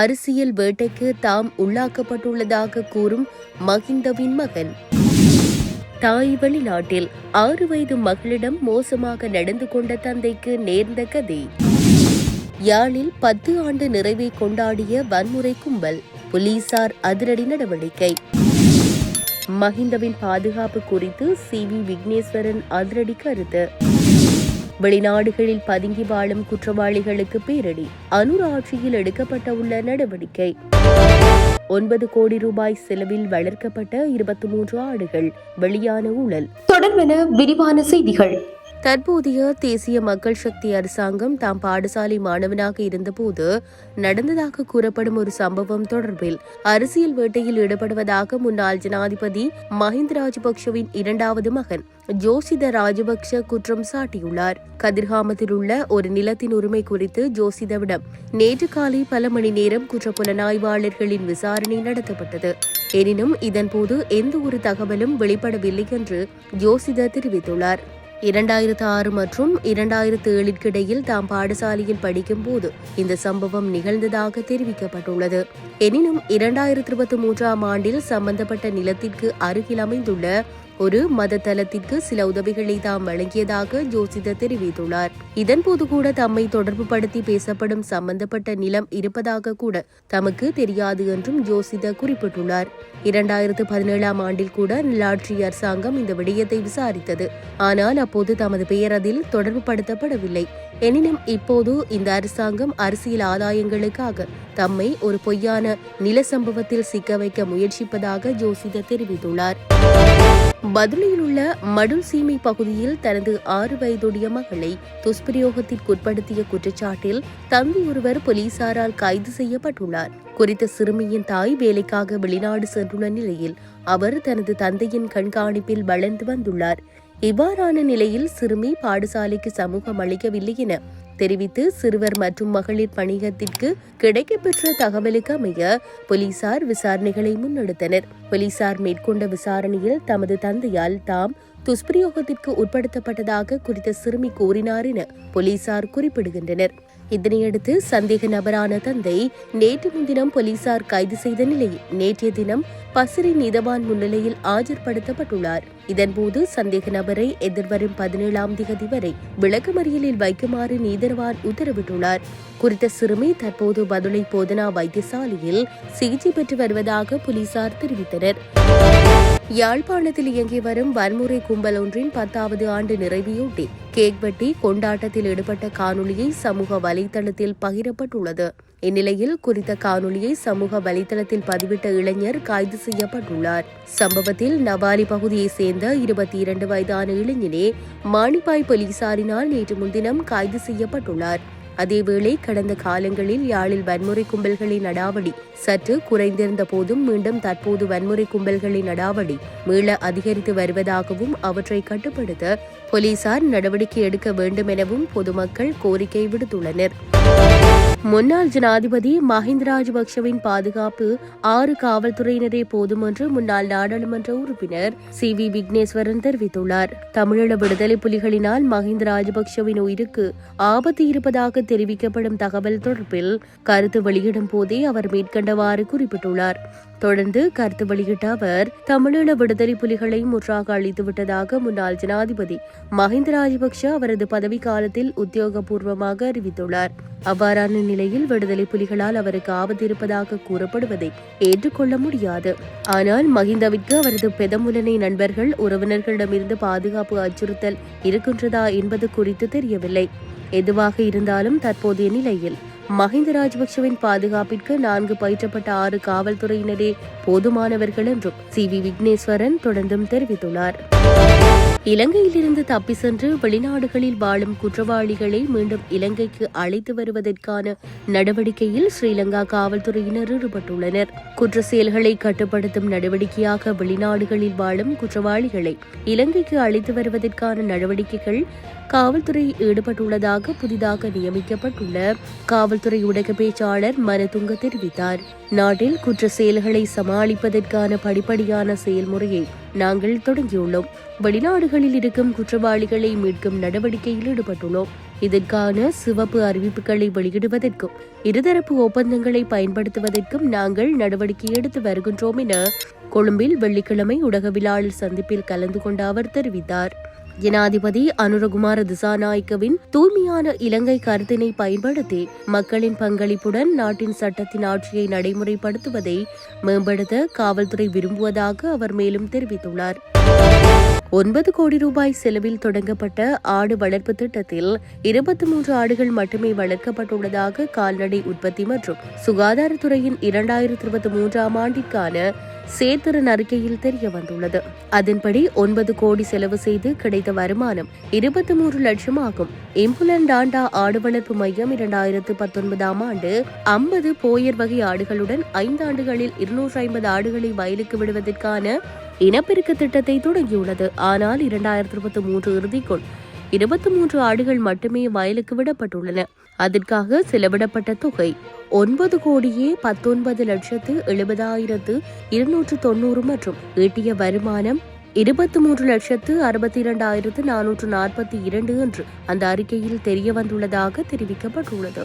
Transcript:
அரசியல் வேட்டைக்கு தாம் உள்ளாக்கப்பட்டுள்ளதாக கூறும் மகிந்தவின் மகன். தாய் வெளிநாட்டில் ஆறு வயது மகளிடம் மோசமாக நடந்து கொண்ட தந்தைக்கு நேர்ந்த கதை. யாழில் பத்து ஆண்டு நிறைவை கொண்டாடிய வன்முறை கும்பல் போலீசார் அதிரடி நடவடிக்கை. மஹிந்தவின் பாதுகாப்பு குறித்து சி வி விக்னேஸ்வரன் அதிரடி கருத்து. வெளிநாடுகளில் பதுங்கி வாழும் குற்றவாளிகளுக்கு பேரடி. அனுர் ஆட்சியில் எடுக்கப்பட்ட உள்ள நடவடிக்கை. ஒன்பது கோடி ரூபாய் செலவில் வளர்க்கப்பட்ட இருபத்தி மூன்று ஆடுகள். வெளியான ஊழல். தொடர்பென விரிவான செய்திகள். தற்போதைய தேசிய மக்கள் சக்தி அரசாங்கம் தாம் பாடசாலை மாணவனாக இருந்தபோது நடந்ததாக கூறப்படும் ஒரு சம்பவம் தொடர்பில் அரசியல் வேட்டையில் ஈடுபடுவதாக முன்னாள் ஜனாதிபதி மஹிந்த ராஜபக்ஷவின் இரண்டாவது மகன் ஜோசித ராஜபக்ஷ குற்றம் சாட்டியுள்ளார். கதிர்காமத்தில் உள்ள ஒரு நிலத்தின் உரிமை குறித்து ஜோசிதவிடம் நேற்று காலை பல மணி நேரம் குற்றப்புலனாய்வாளர்களின் விசாரணை நடத்தப்பட்டது. எனினும் இதன்போது எந்த ஒரு தகவலும் வெளிப்படவில்லை என்று ஜோசித தெரிவித்துள்ளார். இரண்டாயிரத்து ஆறு மற்றும் இரண்டாயிரத்து ஏழிற்கிடையில் தாம் பாடசாலையில் படிக்கும் போது இந்த சம்பவம் நிகழ்ந்ததாக தெரிவிக்கப்பட்டுள்ளது. எனினும் இரண்டாயிரத்தி இருபத்தி மூன்றாம் ஆண்டில் சம்பந்தப்பட்ட நிலத்திற்கு அருகில் அமைந்துள்ள ஒரு மத தளத்திற்கு சில உதவிகளை தாம் வழங்கியதாக ஜோசித தெரிவித்துள்ளார். இதன்போது கூட தம்மை தொடர்பு படுத்தி பேசப்படும் சம்பந்தப்பட்ட நிலம் இருப்பதாக கூட தமக்கு தெரியாது என்றும் ஜோசித குறிப்பிட்டுள்ளார். இரண்டாயிரத்து பதினேழாம் ஆண்டில் கூட நல்லாட்சி அரசாங்கம் இந்த விடயத்தை விசாரித்தது. ஆனால் அப்போது தமது பெயர் அதில் தொடர்பு படுத்தப்படவில்லை எனினும் இப்போது இந்த அரசாங்கம் அரசியல் ஆதாயங்களுக்காக தம்மை ஒரு பொய்யான நில சம்பவத்தில் சிக்க வைக்க முயற்சிப்பதாக ஜோசித தெரிவித்துள்ளார். பதுளியில் உள்ள மடுல் சீமை பகுதியில் தனது ஆறு வயதுடைய மகளை துஷ்பிரயோகத்திற்குட்படுத்திய குற்றச்சாட்டில் தம்பி ஒருவர் போலீசாரால் கைது செய்யப்பட்டுள்ளார். குறித்த சிறுமியின் தாய் வேலைக்காக வெளிநாடு சென்றுள்ள நிலையில் அவர் தனது தந்தையின் கண்காணிப்பில் வளர்ந்து வந்துள்ளார். இவ்வாறான நிலையில் சிறுமி பாடசாலைக்கு சமூகம் அளிக்கவில்லை என தெரிவித்து சிறுவர் மற்றும் மகளிர் பணியகத்திற்கு கிடைக்கப்பெற்ற தகவலுக்கு அமைய போலீசார் விசாரணைகளை முன்னெடுத்தனர். போலீசார் மேற்கொண்ட விசாரணையில் தமது தந்தையால் தாம் துஷ்பிரயோகத்திற்கு உட்படுத்தப்பட்டதாக குறித்த சிறுமி கூறினார் என போலீசார் குறிப்பிடுகின்றனர். இதனையடுத்து சந்தேக நபரான தந்தை நேற்று முன்தினம் போலீசார் கைது செய்த நிலையில் நேற்றைய தினம் பசிரி நீதவான் முன்னிலையில் ஆஜர்படுத்தப்பட்டுள்ளார். இதன்போது சந்தேக நபரை எதிர்வரும் பதினேழாம் திகதி வரை விளக்கமறியலில் வைக்குமாறு நீதர்வான் உத்தரவிட்டுள்ளார். குறித்த சிறுமி தற்போது பதுளை போதனா வைத்தியசாலையில் சிகிச்சை பெற்று வருவதாக போலீசார் தெரிவித்தனர். யாழ்ப்பாணத்தில் இயங்கி வரும் வன்முறை கும்பல் ஒன்றின் பத்தாவது ஆண்டு நிறைவையொட்டி கேக் வெட்டி கொண்டாட்டத்தில் ஈடுபட்ட காணொலியை சமூக வலைதளத்தில் பகிரப்பட்டுள்ளது. இந்நிலையில் குறித்த காணொலியை சமூக வலைதளத்தில் பதிவிட்ட இளைஞர் கைது செய்யப்பட்டுள்ளார். சம்பவத்தில் நவாலி பகுதியைச் சேர்ந்த இருபத்தி இரண்டு வயதான இளைஞனே மானிப்பாய் போலீசாரினால் நேற்று முன்தினம் கைது செய்யப்பட்டுள்ளார். அதேவேளை கடந்த காலங்களில் யாழில் வன்முறை கும்பல்களின் அடாவடி சற்று குறைந்திருந்த போதும் மீண்டும் தற்போது வன்முறை கும்பல்களின் அடாவடி மீள அதிகரித்து வருவதாகவும் அவற்றை கட்டுப்படுத்த போலீசார் நடவடிக்கை எடுக்க வேண்டும் எனவும் பொதுமக்கள் கோரிக்கை விடுத்துள்ளனர். முன்னாள் ஜனாதிபதி மஹிந்த ராஜபக்சவின் பாதுகாப்பு ஆறு காவல்துறையினரே போதும் என்று முன்னாள் நாடாளுமன்ற உறுப்பினர் சி வி விக்னேஸ்வரன் தெரிவித்துள்ளார். தமிழீழ விடுதலை புலிகளினால் மஹிந்த ராஜபக்சவின் உயிருக்கு ஆபத்து இருப்பதாக தெரிவிக்கப்படும் தகவல் தொடர்பில் கருத்து வெளியிடும் போதே அவர் மேற்கண்டவாறு குறிப்பிட்டுள்ளார். தொடர்ந்து கருத்து வெளியிட்ட அவர் தமிழீழ விடுதலை புலிகளை முற்றாக அளித்துவிட்டதாக முன்னாள் ஜனாதிபதி மஹிந்த ராஜபக்ஷ அவரது பதவி காலத்தில் உத்தியோகபூர்வமாக அறிவித்துள்ளார். அவ்வாறான நிலையில் விடுதலை புலிகளால் அவருக்கு ஆபத்து இருப்பதாக கூறப்படுவதை ஏற்றுக்கொள்ள முடியாது. ஆனால் மஹிந்தவிற்கு அவரது பெதமுலனை நண்பர்கள் உறவினர்களிடமிருந்து பாதுகாப்பு அச்சுறுத்தல் இருக்கின்றதா என்பது குறித்து தெரியவில்லை. எதுவாக இருந்தாலும் தற்போதைய நிலையில் மஹிந்த ராஜபக்சவின் பாதுகாப்பிற்கு நான்கு பயிற்றப்பட்ட ஆறு காவல்துறையினரே போதுமானவர்கள் என்றும் சி வி விக்னேஸ்வரன் தொடர்ந்தும் தெரிவித்துள்ளார். இலங்கையிலிருந்து தப்பி சென்று வெளிநாடுகளில் வாழும் குற்றவாளிகளை மீண்டும் இலங்கைக்கு அழைத்து வருவதற்கான நடவடிக்கையில் ஸ்ரீலங்கா காவல்துறையினர் ஈடுபட்டுள்ளனர். குற்ற செயல்களை கட்டுப்படுத்தும் நடவடிக்கையாக வெளிநாடுகளில் வாழும் குற்றவாளிகளை இலங்கைக்கு அழைத்து வருவதற்கான நடவடிக்கைகள் காவல்துறை ஈடுபட்டுள்ளதாக புதிதாக நியமிக்கப்பட்டுள்ள காவல்துறை ஊடக பேச்சாளர் மனதுங்க தெரிவித்தார். நாட்டில் குற்ற செயல்களை சமாளிப்பதற்கான படிப்படியான செயல்முறையை நாங்கள் தொடங்கியுள்ளோம். வெளிநாடுகளில் இருக்கும் குற்றவாளிகளை மீட்கும் நடவடிக்கையில் ஈடுபட்டுள்ளோம். இதற்கான சிவப்பு அறிவிப்புகளை வெளியிடுவதற்கும் இருதரப்பு ஒப்பந்தங்களை பயன்படுத்துவதற்கும் நாங்கள் நடவடிக்கை எடுத்து வருகின்றோம் என கொழும்பில் வெள்ளிக்கிழமை ஊடகவியலாளர் சந்திப்பில் கலந்து கொண்ட அவர் தெரிவித்தார். ஜனாதிபதி அனுரகுமார திசாநாயக்கவின் தூய்மையான இலங்கை கருத்தினை பயன்படுத்தி மக்களின் பங்களிப்புடன் நாட்டின் சட்டத்தின் ஆட்சியை நடைமுறைப்படுத்துவதை மேம்படுத்த காவல்துறை விரும்புவதாக அவர் மேலும் தெரிவித்துள்ளார். ஒன்பது கோடி ரூபாய் செலவில் தொடங்கப்பட்ட ஆடு வளர்ப்பு திட்டத்தில் இருபத்தி மூன்று ஆடுகள் மட்டுமே வளர்க்கப்பட்டுள்ளதாக கால்நடை உற்பத்தி மற்றும் சுகாதாரத்துறையின் இரண்டாயிரத்தி இருபத்தி மூன்றாம் ஆண்டிற்கான சேர்த்திறன் அறிக்கையில் தெரிய வந்துள்ளது. அதன்படி ஒன்பது கோடி செலவு செய்து கிடைத்த வருமானம் இருபத்தி மூன்று லட்சம் ஆகும் இம்புலண்டாண்டா ஆடு வளர்ப்பு மையம் இரண்டாயிரத்து பத்தொன்பதாம் ஆண்டு ஐம்பது போயர் வகை ஆடுகளுடன் ஐந்து ஆண்டுகளில் இருநூற்றி ஐம்பது ஆடுகளை வயலுக்கு விடுவதற்கான இனப்பெருக்க திட்டத்தை தொடங்கியுள்ளது. ஆனால் இரண்டாயிரத்தி இருபத்தி மூன்று இறுதிக்குள் இருபத்தி மூன்று ஆடுகள் மட்டுமே வயலுக்கு விடப்பட்டுள்ளன. அதற்காக செலவிடப்பட்ட தொகை ஒன்பது கோடியே பத்தொன்பது லட்சத்து எழுபதாயிரத்து இருநூற்று தொண்ணூறு மற்றும் ஈட்டிய வருமானம் இருபத்தி மூன்று லட்சத்து அறுபத்தி இரண்டாயிரத்து நானூற்று நாற்பத்தி இரண்டு என்று அந்த அறிக்கையில் தெரிய வந்துள்ளதாக தெரிவிக்கப்பட்டுள்ளது.